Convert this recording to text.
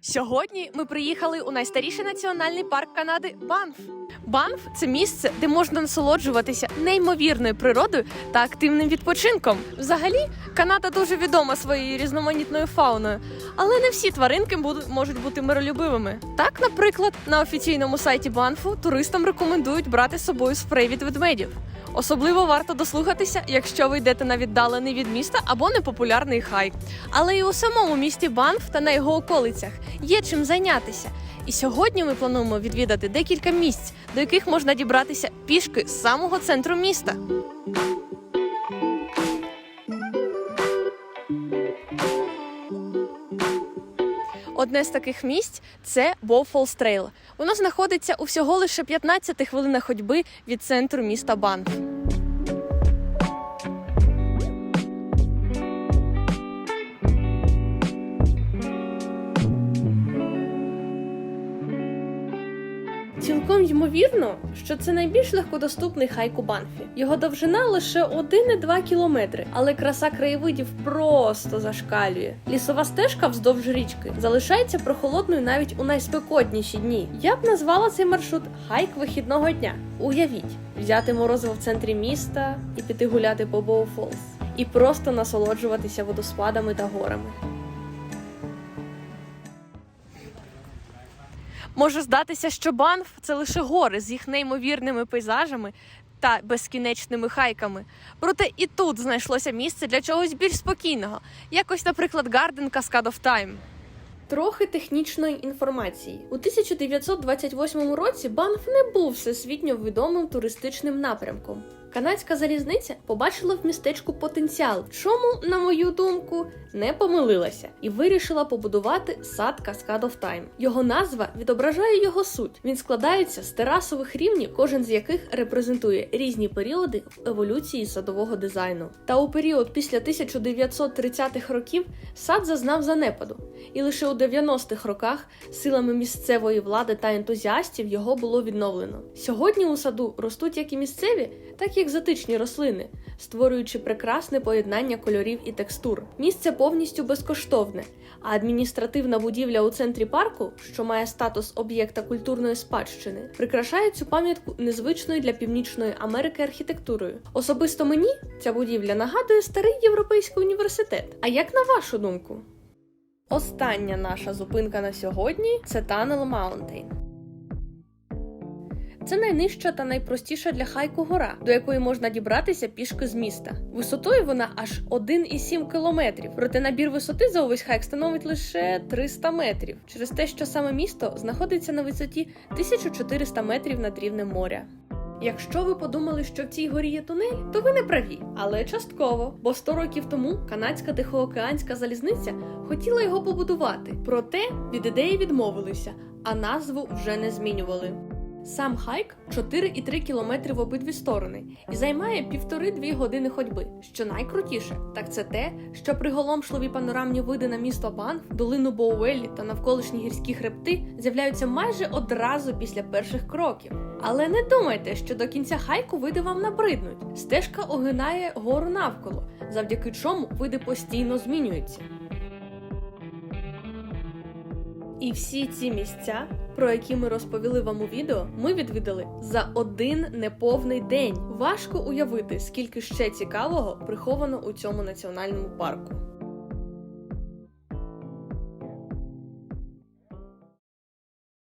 Сьогодні ми приїхали у найстаріший національний парк Канади Банф. Банф це місце, де можна насолоджуватися неймовірною природою та активним відпочинком. Взагалі, Канада дуже відома своєю різноманітною фауною, але не всі тваринки можуть бути миролюбивими. Так, наприклад, на офіційному сайті Банфу туристам рекомендують брати з собою спрей від ведмедів. Особливо варто дослухатися, якщо ви йдете на віддалений від міста або непопулярний хайк. Але і у самому місті Банф та на його околицях є чим зайнятися. І сьогодні ми плануємо відвідати декілька місць, до яких можна дібратися пішки з самого центру міста. Одне з таких місць це Боуфолс Трейл. Воно знаходиться у всього лише 15 хвилинах ходьби від центру міста Банф. Цілком ймовірно, що це найбільш легкодоступний хайк у Банфі. Його довжина лише 1,2 кілометри, але краса краєвидів просто зашкалює. Лісова стежка вздовж річки залишається прохолодною навіть у найспекотніші дні. Я б назвала цей маршрут хайк вихідного дня. Уявіть, взяти морозиво в центрі міста і піти гуляти по Боу Фолс. І просто насолоджуватися водоспадами та горами. Може здатися, що Банф це лише гори з їх неймовірними пейзажами та безкінечними хайками. Проте і тут знайшлося місце для чогось більш спокійного, якось, наприклад, Garden Cascade of Time. Трохи технічної інформації у 1928 році Банф не був всесвітньо відомим туристичним напрямком. Канадська залізниця побачила в містечку потенціал, чому, на мою думку, не помилилася і вирішила побудувати сад Cascade of Time. Його назва відображає його суть. Він складається з терасових рівнів, кожен з яких репрезентує різні періоди в еволюції садового дизайну. Та у період після 1930-х років сад зазнав занепаду, і лише у 90-х роках силами місцевої влади та ентузіастів його було відновлено. Сьогодні у саду ростуть як і місцеві, так і екзотичні рослини, створюючи прекрасне поєднання кольорів і текстур. Місце повністю безкоштовне, а адміністративна будівля у центрі парку, що має статус об'єкта культурної спадщини, прикрашає цю пам'ятку незвичною для північної Америки архітектурою. Особисто мені ця будівля нагадує старий європейський університет. А як на вашу думку? Остання наша зупинка на сьогодні це Tunnel Mountain. Це найнижча та найпростіша для хайку гора, до якої можна дібратися пішки з міста. Висотою вона аж 1,7 кілометрів. Проте набір висоти за увесь хайк становить лише 300 метрів, через те, що саме місто знаходиться на висоті 1400 метрів над рівнем моря. Якщо ви подумали, що в цій горі є тунель, то ви не праві, але частково. Бо 100 років тому канадська тихоокеанська залізниця хотіла його побудувати, проте від ідеї відмовилися, а назву вже не змінювали. Сам хайк 4,3 кілометри в обидві сторони і займає півтори-дві години ходьби. Що найкрутіше, так це те, що приголомшливі панорамні види на місто Банф, долину Боуеллі та навколишні гірські хребти з'являються майже одразу після перших кроків. Але не думайте, що до кінця хайку види вам набриднуть. Стежка огинає гору навколо, завдяки чому види постійно змінюються. І всі ці місця, про які ми розповіли вам у відео, ми відвідали за один неповний день. Важко уявити, скільки ще цікавого приховано у цьому національному парку.